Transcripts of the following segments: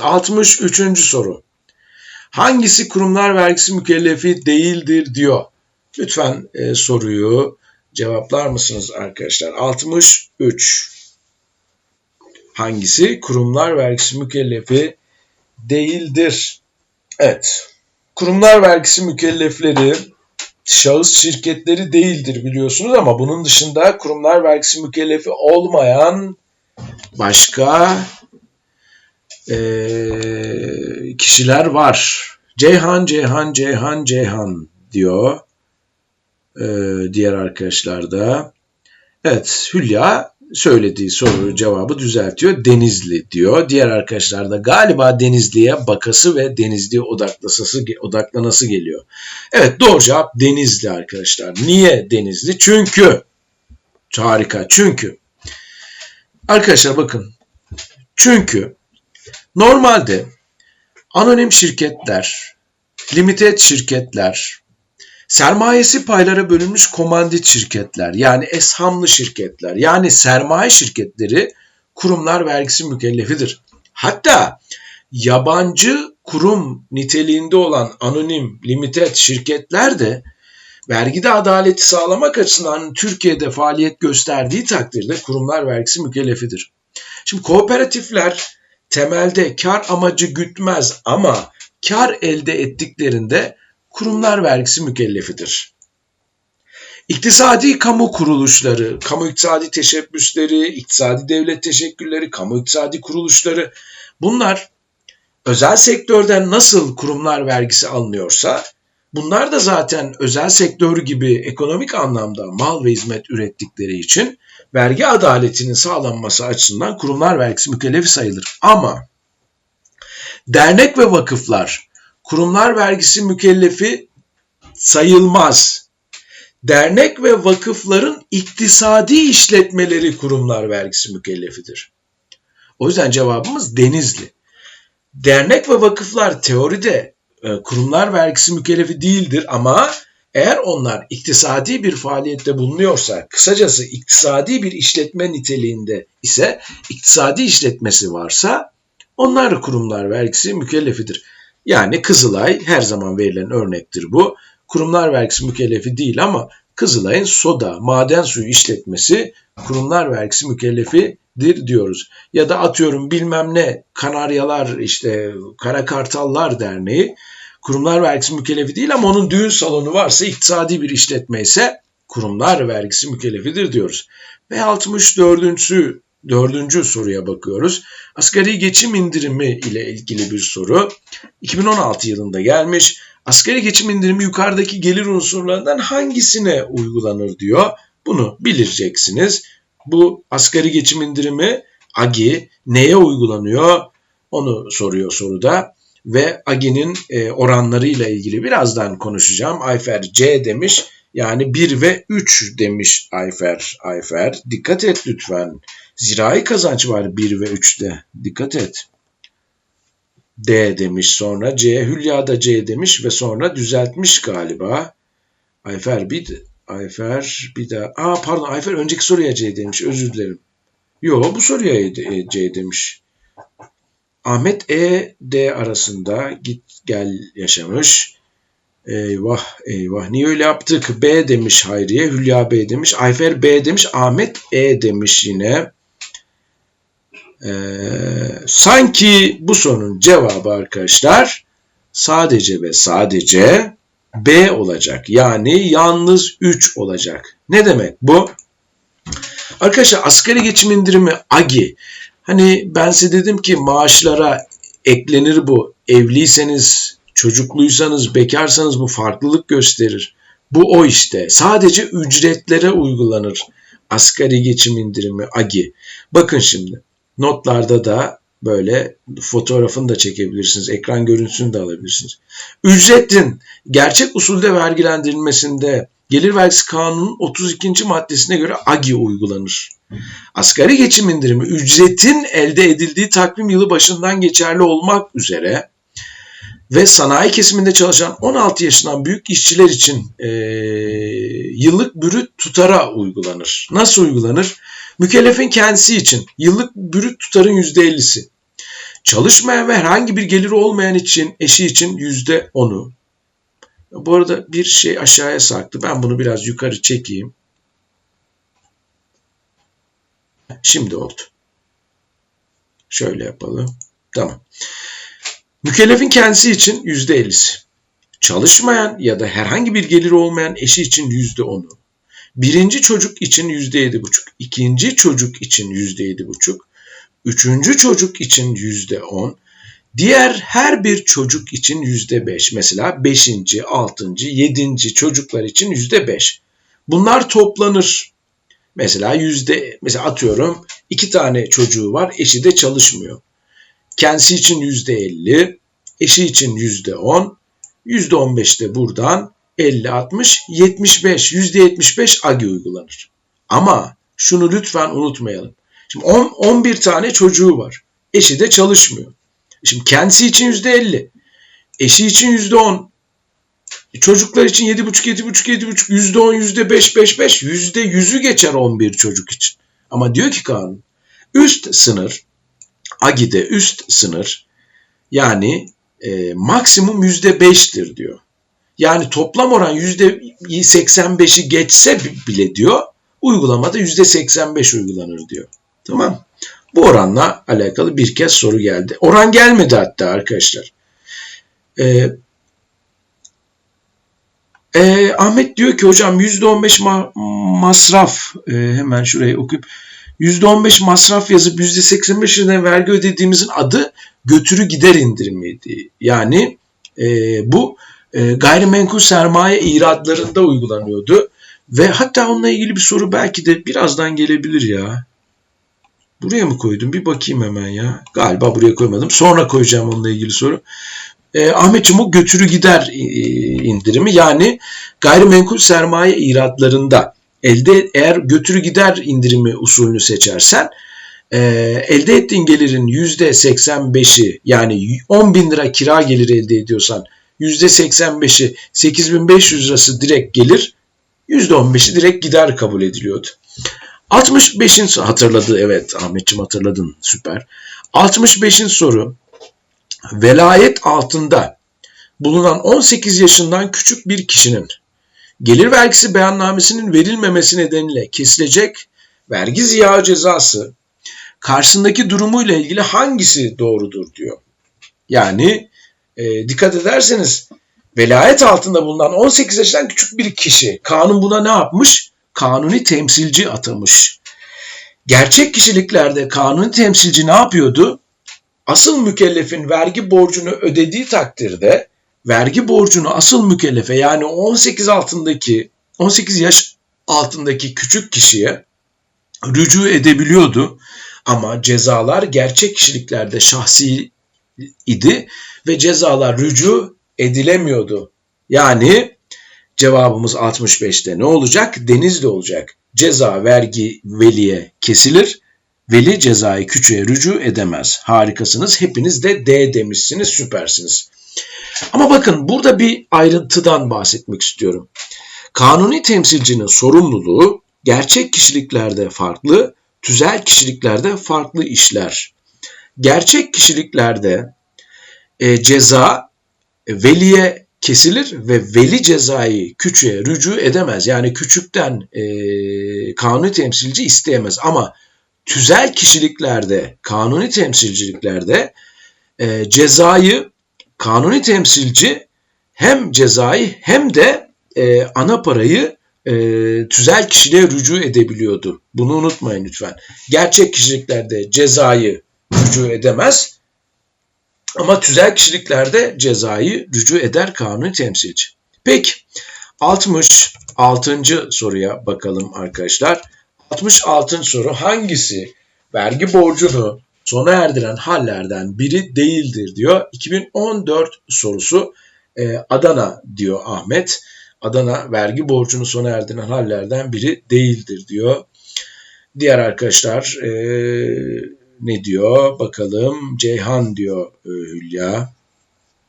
63. soru. Hangisi kurumlar vergisi mükellefi değildir diyor. Lütfen e, soruyu cevaplar mısınız arkadaşlar? 63. Hangisi kurumlar vergisi mükellefi değildir? Evet. Kurumlar vergisi mükellefleri şahıs şirketleri değildir biliyorsunuz ama bunun dışında kurumlar vergisi mükellefi olmayan başka e, kişiler var. Ceyhan, Ceyhan, Ceyhan, Ceyhan diyor e, diğer arkadaşlar da. Evet, Hülya söylediği soru cevabı düzeltiyor. Denizli diyor. Diğer arkadaşlar da galiba Denizli'ye bakası ve Denizli'ye odaklasası, odaklanası geliyor. Evet doğru cevap Denizli arkadaşlar. Niye Denizli? Çünkü harika. Çünkü arkadaşlar bakın. Çünkü Normalde anonim şirketler, limited şirketler, sermayesi paylara bölünmüş komandit şirketler yani eshamlı şirketler yani sermaye şirketleri kurumlar vergisi mükellefidir. Hatta yabancı kurum niteliğinde olan anonim limited şirketler de vergide adaleti sağlamak açısından Türkiye'de faaliyet gösterdiği takdirde kurumlar vergisi mükellefidir. Şimdi kooperatifler temelde kar amacı gütmez ama kar elde ettiklerinde kurumlar vergisi mükellefidir. İktisadi kamu kuruluşları, kamu iktisadi teşebbüsleri, iktisadi devlet teşekkürleri, kamu iktisadi kuruluşları bunlar özel sektörden nasıl kurumlar vergisi alınıyorsa bunlar da zaten özel sektör gibi ekonomik anlamda mal ve hizmet ürettikleri için vergi adaletinin sağlanması açısından kurumlar vergisi mükellefi sayılır. Ama dernek ve vakıflar kurumlar vergisi mükellefi sayılmaz. Dernek ve vakıfların iktisadi işletmeleri kurumlar vergisi mükellefidir. O yüzden cevabımız Denizli. Dernek ve vakıflar teoride e, kurumlar vergisi mükellefi değildir ama eğer onlar iktisadi bir faaliyette bulunuyorsa, kısacası iktisadi bir işletme niteliğinde ise, iktisadi işletmesi varsa onlar kurumlar vergisi mükellefidir. Yani Kızılay her zaman verilen örnektir bu. Kurumlar vergisi mükellefi değil ama Kızılay'ın soda, maden suyu işletmesi kurumlar vergisi mükellefidir diyoruz. Ya da atıyorum bilmem ne Kanaryalar işte Kara Kartallar Derneği kurumlar vergisi mükellefi değil ama onun düğün salonu varsa iktisadi bir işletme ise kurumlar vergisi mükellefidir diyoruz. Ve 64. dördüncü soruya bakıyoruz. Asgari geçim indirimi ile ilgili bir soru. 2016 yılında gelmiş. Asgari geçim indirimi yukarıdaki gelir unsurlarından hangisine uygulanır diyor. Bunu bileceksiniz. Bu asgari geçim indirimi AGI neye uygulanıyor? Onu soruyor soruda ve Agi'nin e, oranlarıyla ilgili birazdan konuşacağım. Ayfer C demiş. Yani 1 ve 3 demiş Ayfer. Ayfer dikkat et lütfen. Zirai kazanç var 1 ve 3'te. Dikkat et. D demiş sonra C. Hülya da C demiş ve sonra düzeltmiş galiba. Ayfer bir Ayfer bir daha. Aa pardon Ayfer önceki soruya C demiş. Özür dilerim. Yo bu soruya C demiş. Ahmet E D arasında git gel yaşamış. Eyvah eyvah niye öyle yaptık? B demiş Hayriye, Hülya B demiş, Ayfer B demiş, Ahmet E demiş yine. Ee, sanki bu sorunun cevabı arkadaşlar sadece ve sadece B olacak. Yani yalnız 3 olacak. Ne demek bu? Arkadaşlar asgari geçim indirimi AGI Hani ben size dedim ki maaşlara eklenir bu. Evliyseniz, çocukluysanız, bekarsanız bu farklılık gösterir. Bu o işte. Sadece ücretlere uygulanır. Asgari geçim indirimi AGI. Bakın şimdi notlarda da böyle fotoğrafını da çekebilirsiniz. Ekran görüntüsünü de alabilirsiniz. Ücretin gerçek usulde vergilendirilmesinde Gelir Vergisi Kanunu'nun 32. maddesine göre AGI uygulanır. Asgari geçim indirimi ücretin elde edildiği takvim yılı başından geçerli olmak üzere ve sanayi kesiminde çalışan 16 yaşından büyük işçiler için e, yıllık bürüt tutara uygulanır. Nasıl uygulanır? Mükellefin kendisi için yıllık bürüt tutarın %50'si. Çalışmayan ve herhangi bir geliri olmayan için eşi için yüzde onu. Bu arada bir şey aşağıya sarktı. Ben bunu biraz yukarı çekeyim. Şimdi oldu. Şöyle yapalım. Tamam. Mükellefin kendisi için yüzde ellisi. Çalışmayan ya da herhangi bir geliri olmayan eşi için yüzde onu. Birinci çocuk için yüzde yedi buçuk. ikinci çocuk için yüzde yedi buçuk. Üçüncü çocuk için yüzde on. Diğer her bir çocuk için yüzde beş. Mesela beşinci, altıncı, yedinci çocuklar için yüzde beş. Bunlar toplanır. Mesela yüzde, mesela atıyorum iki tane çocuğu var, eşi de çalışmıyor. Kendisi için yüzde elli, eşi için yüzde on, yüzde on beş de buradan 50, 60, 75, yüzde 75 AGI uygulanır. Ama şunu lütfen unutmayalım. Şimdi 10, 11 tane çocuğu var. Eşi de çalışmıyor. Şimdi kendisi için yüzde 50. Eşi için yüzde 10. E çocuklar için 7,5, 7,5, 7,5, yüzde 10, yüzde 5, 5, 5, yüzde 100'ü geçer 11 çocuk için. Ama diyor ki kanun, üst sınır, AGİ'de üst sınır, yani e, maksimum yüzde 5'tir diyor. Yani toplam oran yüzde 85'i geçse bile diyor, uygulamada yüzde 85 uygulanır diyor. Tamam. Bu oranla alakalı bir kez soru geldi. Oran gelmedi hatta arkadaşlar. Ee, e, Ahmet diyor ki hocam %15 ma masraf e, hemen şurayı okuyup %15 masraf yazıp %85'ine vergi ödediğimizin adı götürü gider indirimiydi. Yani e, bu e, gayrimenkul sermaye iradlarında uygulanıyordu. Ve hatta onunla ilgili bir soru belki de birazdan gelebilir ya. Buraya mı koydum? Bir bakayım hemen ya. Galiba buraya koymadım. Sonra koyacağım onunla ilgili soru. E, Ahmetciğim o götürü gider e, indirimi yani gayrimenkul sermaye iratlarında elde eğer götürü gider indirimi usulünü seçersen e, elde ettiğin gelirin %85'i yani 10 bin lira kira geliri elde ediyorsan %85'i 8500 lirası direkt gelir, %15'i direkt gider kabul ediliyordu. 65'in hatırladı evet Ahmetçim hatırladın süper. 65'in soru velayet altında bulunan 18 yaşından küçük bir kişinin gelir vergisi beyannamesinin verilmemesi nedeniyle kesilecek vergi ziyağı cezası karşısındaki durumuyla ilgili hangisi doğrudur diyor. Yani e, dikkat ederseniz velayet altında bulunan 18 yaşından küçük bir kişi kanun buna ne yapmış? Kanuni temsilci atamış. Gerçek kişiliklerde kanuni temsilci ne yapıyordu? Asıl mükellefin vergi borcunu ödediği takdirde vergi borcunu asıl mükellefe yani 18 altındaki 18 yaş altındaki küçük kişiye rücu edebiliyordu. Ama cezalar gerçek kişiliklerde şahsi idi ve cezalar rücu edilemiyordu. Yani cevabımız 65'te ne olacak? Denizli olacak. Ceza vergi veliye kesilir. Veli cezayı küçüğe rücu edemez. Harikasınız. Hepiniz de D demişsiniz. Süpersiniz. Ama bakın burada bir ayrıntıdan bahsetmek istiyorum. Kanuni temsilcinin sorumluluğu gerçek kişiliklerde farklı, tüzel kişiliklerde farklı işler. Gerçek kişiliklerde e, ceza veliye kesilir ve veli cezayı küçüğe rücu edemez. Yani küçükten e, kanuni temsilci isteyemez. Ama tüzel kişiliklerde, kanuni temsilciliklerde e, cezayı kanuni temsilci hem cezayı hem de e, ana parayı e, tüzel kişiliğe rücu edebiliyordu. Bunu unutmayın lütfen. Gerçek kişiliklerde cezayı rücu edemez ama tüzel kişiliklerde cezayı rücu eder kanuni temsilci. Peki 66. soruya bakalım arkadaşlar. 66. soru hangisi vergi borcunu sona erdiren hallerden biri değildir diyor. 2014 sorusu e, Adana diyor Ahmet. Adana vergi borcunu sona erdiren hallerden biri değildir diyor. Diğer arkadaşlar e, ne diyor? Bakalım Ceyhan diyor e, Hülya.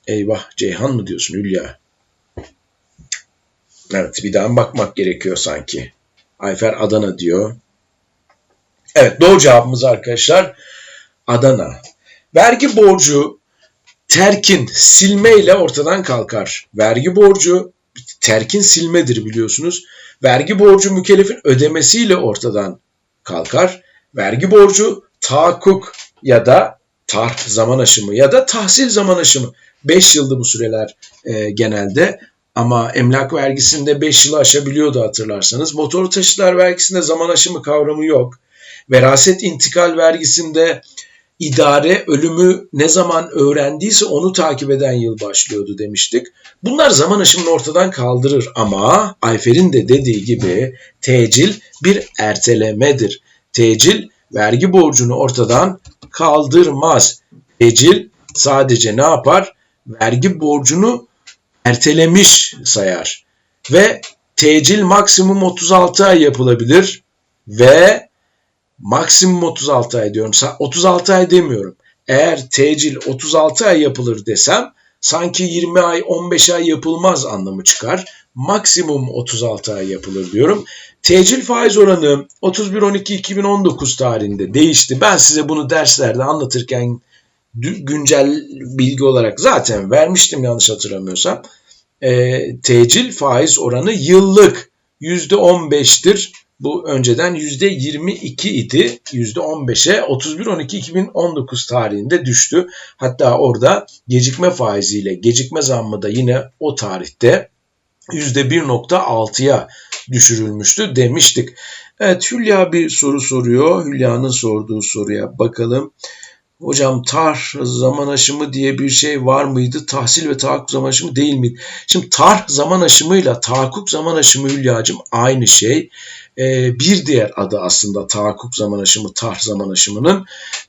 Eyvah Ceyhan mı diyorsun Hülya? Evet bir daha bakmak gerekiyor sanki. Ayfer Adana diyor. Evet doğru cevabımız arkadaşlar Adana. Vergi borcu terkin silmeyle ortadan kalkar. Vergi borcu terkin silmedir biliyorsunuz. Vergi borcu mükellefin ödemesiyle ortadan kalkar. Vergi borcu tahakkuk ya da tarh zaman aşımı ya da tahsil zaman aşımı. 5 yıldı bu süreler e, genelde ama emlak vergisinde 5 yılı aşabiliyordu hatırlarsanız. Motor taşıtlar vergisinde zaman aşımı kavramı yok. Veraset intikal vergisinde idare ölümü ne zaman öğrendiyse onu takip eden yıl başlıyordu demiştik. Bunlar zaman aşımını ortadan kaldırır ama Ayfer'in de dediği gibi tecil bir ertelemedir. Tecil vergi borcunu ortadan kaldırmaz. Tecil sadece ne yapar? Vergi borcunu ertelemiş sayar. Ve tecil maksimum 36 ay yapılabilir ve maksimum 36 ay diyorum. 36 ay demiyorum. Eğer tecil 36 ay yapılır desem sanki 20 ay 15 ay yapılmaz anlamı çıkar. Maksimum 36 ay yapılır diyorum. Tecil faiz oranı 31-12-2019 tarihinde değişti. Ben size bunu derslerde anlatırken güncel bilgi olarak zaten vermiştim yanlış hatırlamıyorsam. E, tecil faiz oranı yıllık %15'tir. Bu önceden %22 idi. %15'e 31-12-2019 tarihinde düştü. Hatta orada gecikme faiziyle gecikme zammı da yine o tarihte %1.6'ya düşürülmüştü demiştik. Evet Hülya bir soru soruyor. Hülya'nın sorduğu soruya bakalım. Hocam tar zaman aşımı diye bir şey var mıydı? Tahsil ve tahakkuk zaman aşımı değil miydi? Şimdi tar zaman aşımıyla tahakkuk zaman aşımı Hülya'cığım aynı şey. Ee, bir diğer adı aslında tahakkuk zaman aşımı, tar zaman aşımının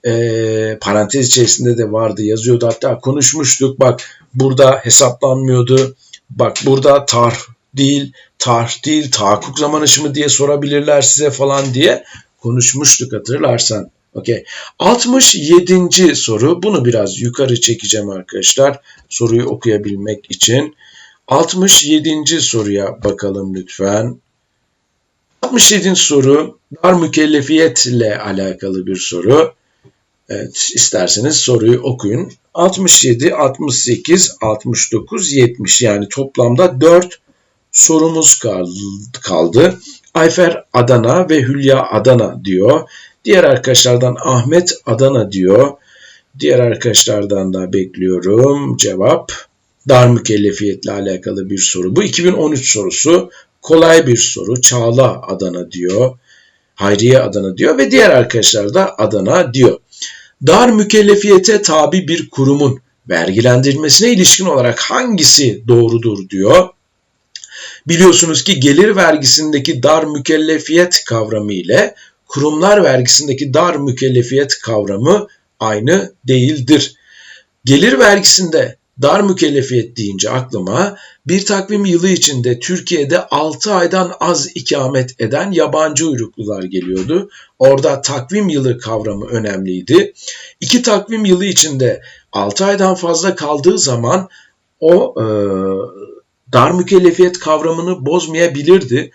e, parantez içerisinde de vardı yazıyordu. Hatta konuşmuştuk bak burada hesaplanmıyordu. Bak burada tar değil, tar değil, tahakkuk zaman aşımı diye sorabilirler size falan diye konuşmuştuk hatırlarsan. Okey. 67. soru. Bunu biraz yukarı çekeceğim arkadaşlar. Soruyu okuyabilmek için. 67. soruya bakalım lütfen. 67. soru dar mükellefiyetle alakalı bir soru. Evet, isterseniz soruyu okuyun. 67, 68, 69, 70 yani toplamda 4 sorumuz kaldı. Ayfer Adana ve Hülya Adana diyor. Diğer arkadaşlardan Ahmet Adana diyor. Diğer arkadaşlardan da bekliyorum cevap. Dar mükellefiyetle alakalı bir soru. Bu 2013 sorusu. Kolay bir soru. Çağla Adana diyor. Hayriye Adana diyor ve diğer arkadaşlar da Adana diyor. Dar mükellefiyete tabi bir kurumun vergilendirmesine ilişkin olarak hangisi doğrudur diyor. Biliyorsunuz ki gelir vergisindeki dar mükellefiyet kavramı ile kurumlar vergisindeki dar mükellefiyet kavramı aynı değildir. Gelir vergisinde dar mükellefiyet deyince aklıma bir takvim yılı içinde Türkiye'de 6 aydan az ikamet eden yabancı uyruklular geliyordu. Orada takvim yılı kavramı önemliydi. İki takvim yılı içinde 6 aydan fazla kaldığı zaman o e, dar mükellefiyet kavramını bozmayabilirdi.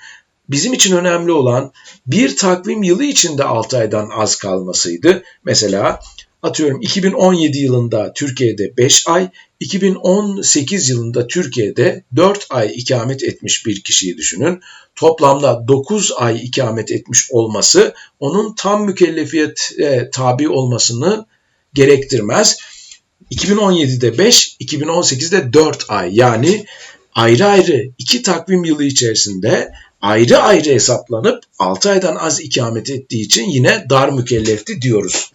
Bizim için önemli olan bir takvim yılı içinde 6 aydan az kalmasıydı. Mesela atıyorum 2017 yılında Türkiye'de 5 ay, 2018 yılında Türkiye'de 4 ay ikamet etmiş bir kişiyi düşünün. Toplamda 9 ay ikamet etmiş olması onun tam mükellefiyete tabi olmasını gerektirmez. 2017'de 5, 2018'de 4 ay yani ayrı ayrı iki takvim yılı içerisinde ayrı ayrı hesaplanıp 6 aydan az ikamet ettiği için yine dar mükellefti diyoruz.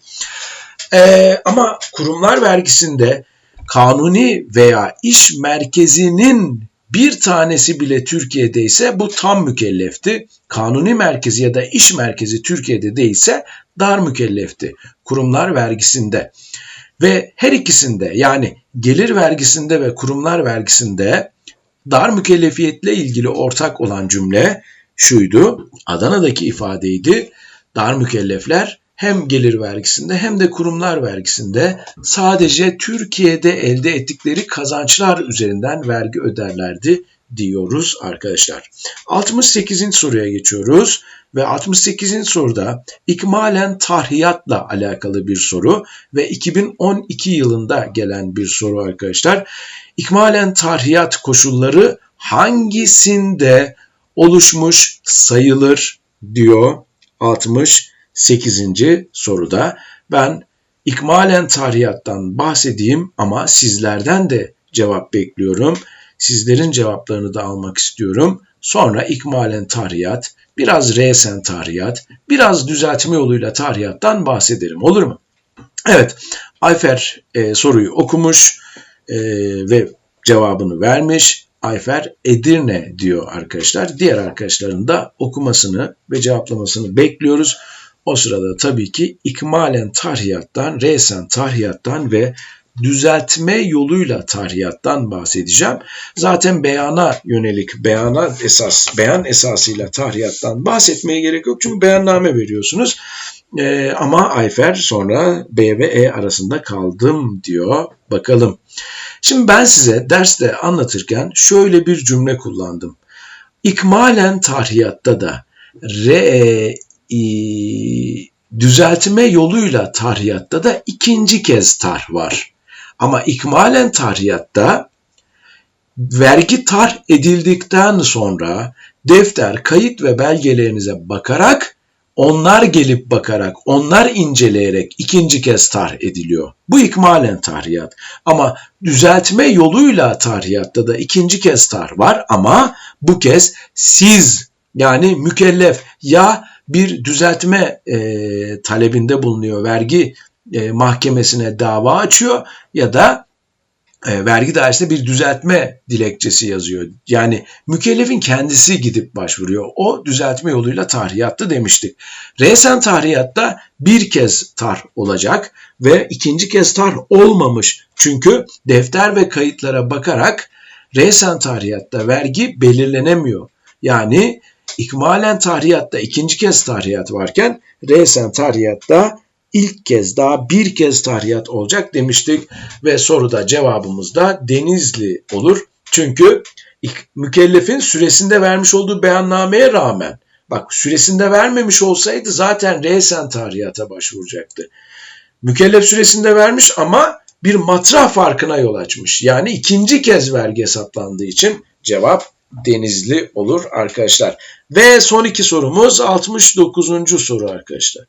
Ee, ama kurumlar vergisinde kanuni veya iş merkezinin bir tanesi bile Türkiye'de ise bu tam mükellefti. Kanuni merkezi ya da iş merkezi Türkiye'de değilse dar mükellefti. Kurumlar vergisinde. Ve her ikisinde yani gelir vergisinde ve kurumlar vergisinde dar mükellefiyetle ilgili ortak olan cümle şuydu. Adana'daki ifadeydi. Dar mükellefler hem gelir vergisinde hem de kurumlar vergisinde sadece Türkiye'de elde ettikleri kazançlar üzerinden vergi öderlerdi diyoruz arkadaşlar. 68. soruya geçiyoruz ve 68. soruda ikmalen tarhiyatla alakalı bir soru ve 2012 yılında gelen bir soru arkadaşlar. İkmalen tarhiyat koşulları hangisinde oluşmuş sayılır diyor 68. soruda. Ben ikmalen tarihiyattan bahsedeyim ama sizlerden de cevap bekliyorum. Sizlerin cevaplarını da almak istiyorum. Sonra ikmalen tarihiyat, biraz resen tarihiyat, biraz düzeltme yoluyla tarihiyattan bahsederim. Olur mu? Evet, Ayfer e, soruyu okumuş e, ve cevabını vermiş. Ayfer Edirne diyor arkadaşlar. Diğer arkadaşların da okumasını ve cevaplamasını bekliyoruz. O sırada tabii ki ikmalen tarhiyattan, resen tarhiyattan ve düzeltme yoluyla tarhiyattan bahsedeceğim. Zaten beyana yönelik, beyana esas, beyan esasıyla tarhiyattan bahsetmeye gerek yok. Çünkü beyanname veriyorsunuz. Ee, ama Ayfer sonra B ve E arasında kaldım diyor. Bakalım. Şimdi ben size derste anlatırken şöyle bir cümle kullandım. İkmalen tarihatta da re, e, düzeltme yoluyla tarihatta da ikinci kez tar var. Ama ikmalen tarihatta vergi tar edildikten sonra defter, kayıt ve belgelerinize bakarak onlar gelip bakarak, onlar inceleyerek ikinci kez tarh ediliyor. Bu ikmalen tarihiyat. Ama düzeltme yoluyla tarihiyatta da ikinci kez tarh var ama bu kez siz yani mükellef ya bir düzeltme e, talebinde bulunuyor, vergi e, mahkemesine dava açıyor ya da e, vergi dairesinde bir düzeltme dilekçesi yazıyor. Yani mükellefin kendisi gidip başvuruyor. O düzeltme yoluyla tahriyattı demiştik. Resen tahriyatta bir kez tar olacak ve ikinci kez tar olmamış. Çünkü defter ve kayıtlara bakarak resen tahriyatta vergi belirlenemiyor. Yani ikmalen tahriyatta ikinci kez tahriyat varken resen tahriyatta ilk kez daha bir kez tarihiyat olacak demiştik ve soruda cevabımız da Denizli olur. Çünkü mükellefin süresinde vermiş olduğu beyannameye rağmen bak süresinde vermemiş olsaydı zaten resen tarihata başvuracaktı. Mükellef süresinde vermiş ama bir matrah farkına yol açmış. Yani ikinci kez vergi hesaplandığı için cevap Denizli olur arkadaşlar. Ve son iki sorumuz 69. soru arkadaşlar.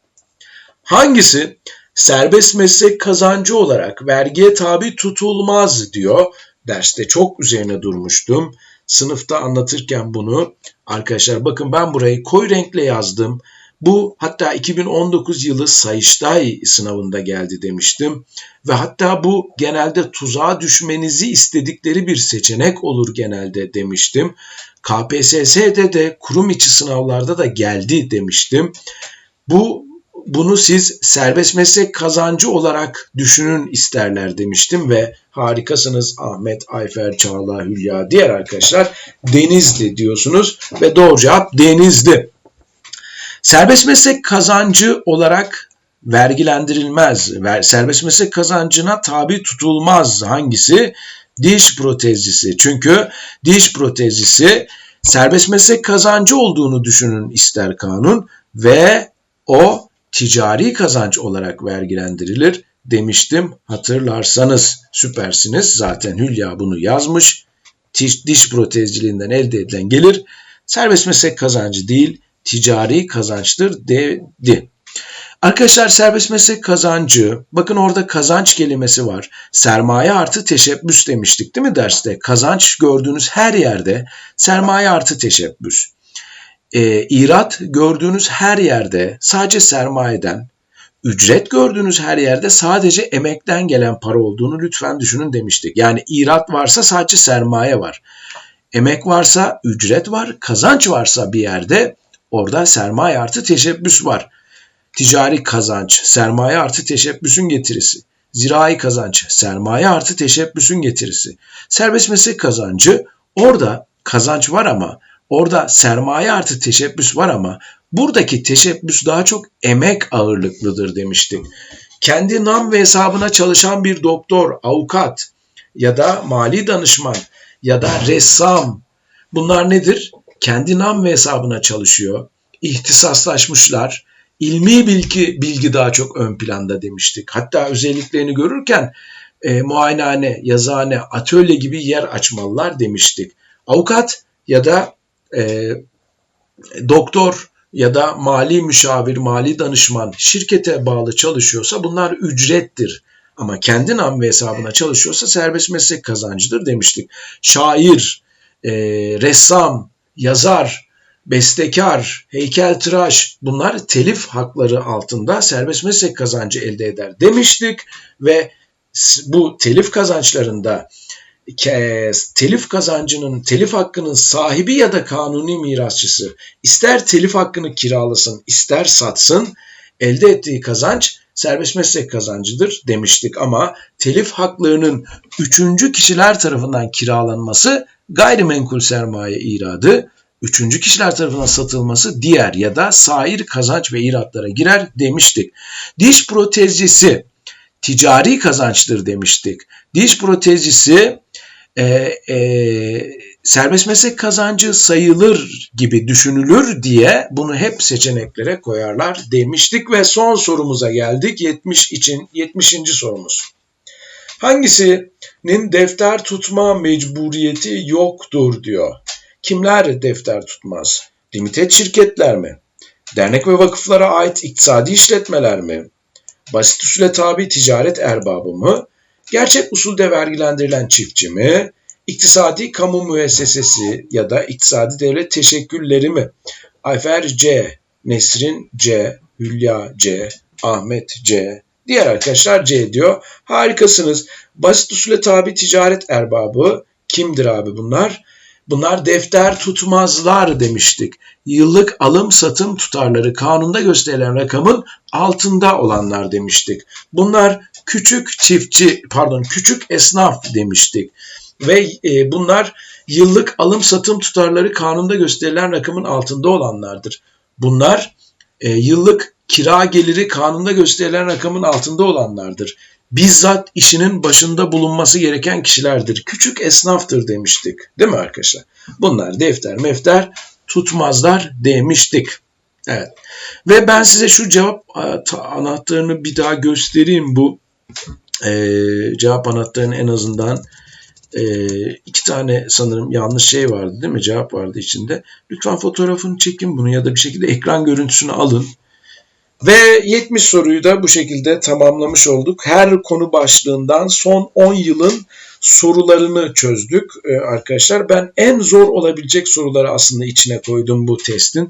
Hangisi serbest meslek kazancı olarak vergiye tabi tutulmaz diyor. Derste çok üzerine durmuştum. Sınıfta anlatırken bunu arkadaşlar bakın ben burayı koyu renkle yazdım. Bu hatta 2019 yılı Sayıştay sınavında geldi demiştim. Ve hatta bu genelde tuzağa düşmenizi istedikleri bir seçenek olur genelde demiştim. KPSS'de de kurum içi sınavlarda da geldi demiştim. Bu bunu siz serbest meslek kazancı olarak düşünün isterler demiştim ve harikasınız Ahmet, Ayfer, Çağla, Hülya, diğer arkadaşlar Denizli diyorsunuz ve doğru cevap Denizli. Serbest meslek kazancı olarak vergilendirilmez. Serbest meslek kazancına tabi tutulmaz. Hangisi? Diş protezcisi. Çünkü diş protezcisi serbest meslek kazancı olduğunu düşünün ister kanun ve o ticari kazanç olarak vergilendirilir demiştim hatırlarsanız. Süpersiniz zaten Hülya bunu yazmış. Diş protezciliğinden elde edilen gelir serbest meslek kazancı değil ticari kazançtır dedi. Arkadaşlar serbest meslek kazancı, bakın orada kazanç kelimesi var. Sermaye artı teşebbüs demiştik değil mi derste? Kazanç gördüğünüz her yerde sermaye artı teşebbüs e, irat gördüğünüz her yerde sadece sermayeden, ücret gördüğünüz her yerde sadece emekten gelen para olduğunu lütfen düşünün demiştik. Yani irat varsa sadece sermaye var. Emek varsa ücret var, kazanç varsa bir yerde orada sermaye artı teşebbüs var. Ticari kazanç, sermaye artı teşebbüsün getirisi. Zirai kazanç, sermaye artı teşebbüsün getirisi. Serbest meslek kazancı orada kazanç var ama Orada sermaye artı teşebbüs var ama buradaki teşebbüs daha çok emek ağırlıklıdır demiştik. Kendi nam ve hesabına çalışan bir doktor, avukat ya da mali danışman ya da ressam Bunlar nedir? Kendi nam ve hesabına çalışıyor. İhtisaslaşmışlar. İlmi bilgi, bilgi daha çok ön planda demiştik. Hatta özelliklerini görürken e, muayenehane, yazıhane, atölye gibi yer açmalılar demiştik. Avukat ya da e, doktor ya da mali müşavir, mali danışman şirkete bağlı çalışıyorsa bunlar ücrettir. Ama kendi nam ve hesabına çalışıyorsa serbest meslek kazancıdır demiştik. Şair, e, ressam, yazar, bestekar, heykeltıraş bunlar telif hakları altında serbest meslek kazancı elde eder demiştik ve bu telif kazançlarında telif kazancının, telif hakkının sahibi ya da kanuni mirasçısı ister telif hakkını kiralasın, ister satsın, elde ettiği kazanç serbest meslek kazancıdır demiştik ama telif haklarının üçüncü kişiler tarafından kiralanması gayrimenkul sermaye iradı, üçüncü kişiler tarafından satılması diğer ya da sair kazanç ve iratlara girer demiştik. Diş protezcisi ticari kazançtır demiştik. Diş protezcisi e, e, serbest meslek kazancı sayılır gibi düşünülür diye bunu hep seçeneklere koyarlar demiştik ve son sorumuza geldik. 70 için 70. sorumuz. Hangisinin defter tutma mecburiyeti yoktur diyor. Kimler defter tutmaz? Limited şirketler mi? Dernek ve vakıflara ait iktisadi işletmeler mi? Basit usule tabi ticaret erbabı mı? Gerçek usulde vergilendirilen çiftçi mi? İktisadi kamu müessesesi ya da iktisadi devlet teşekkülleri mi? Ayfer C, Nesrin C, Hülya C, Ahmet C, diğer arkadaşlar C diyor. Harikasınız. Basit usule tabi ticaret erbabı kimdir abi bunlar? Bunlar defter tutmazlar demiştik. Yıllık alım satım tutarları kanunda gösterilen rakamın altında olanlar demiştik. Bunlar küçük çiftçi pardon küçük esnaf demiştik. Ve e, bunlar yıllık alım satım tutarları kanunda gösterilen rakamın altında olanlardır. Bunlar e, yıllık kira geliri kanunda gösterilen rakamın altında olanlardır bizzat işinin başında bulunması gereken kişilerdir. Küçük esnaftır demiştik. Değil mi arkadaşlar? Bunlar defter mefter tutmazlar demiştik. Evet. Ve ben size şu cevap anahtarını bir daha göstereyim bu e, cevap anahtarının en azından e, iki tane sanırım yanlış şey vardı değil mi? Cevap vardı içinde. Lütfen fotoğrafını çekin bunu ya da bir şekilde ekran görüntüsünü alın. Ve 70 soruyu da bu şekilde tamamlamış olduk. Her konu başlığından son 10 yılın sorularını çözdük ee, arkadaşlar. Ben en zor olabilecek soruları aslında içine koydum bu testin.